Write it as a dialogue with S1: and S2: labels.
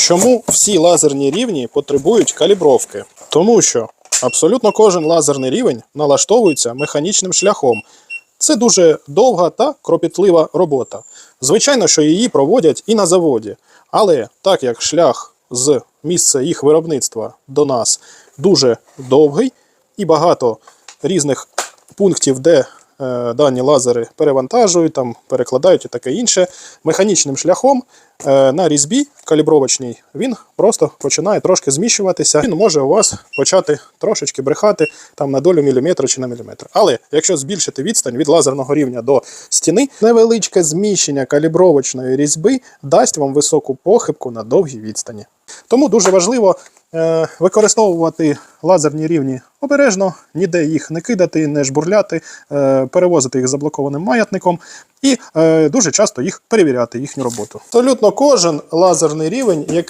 S1: Чому всі лазерні рівні потребують калібровки? Тому що абсолютно кожен лазерний рівень налаштовується механічним шляхом. Це дуже довга та кропітлива робота. Звичайно, що її проводять і на заводі. Але так як шлях з місця їх виробництва до нас дуже довгий і багато різних пунктів, де дані лазери перевантажують, там, перекладають і таке інше, механічним шляхом е, на різьбі калібровочній він просто починає трошки зміщуватися. Він може у вас почати трошечки брехати там на долю міліметра чи на міліметр. Але якщо збільшити відстань від лазерного рівня до стіни, невеличке зміщення калібровочної різьби дасть вам високу похибку на довгій відстані. Тому дуже важливо е, використовувати лазерні рівні обережно, ніде їх не кидати, не жбурляти, е, перевозити їх заблокованим маятником і е, дуже часто їх перевіряти, їхню роботу. Абсолютно кожен лазерний рівень, який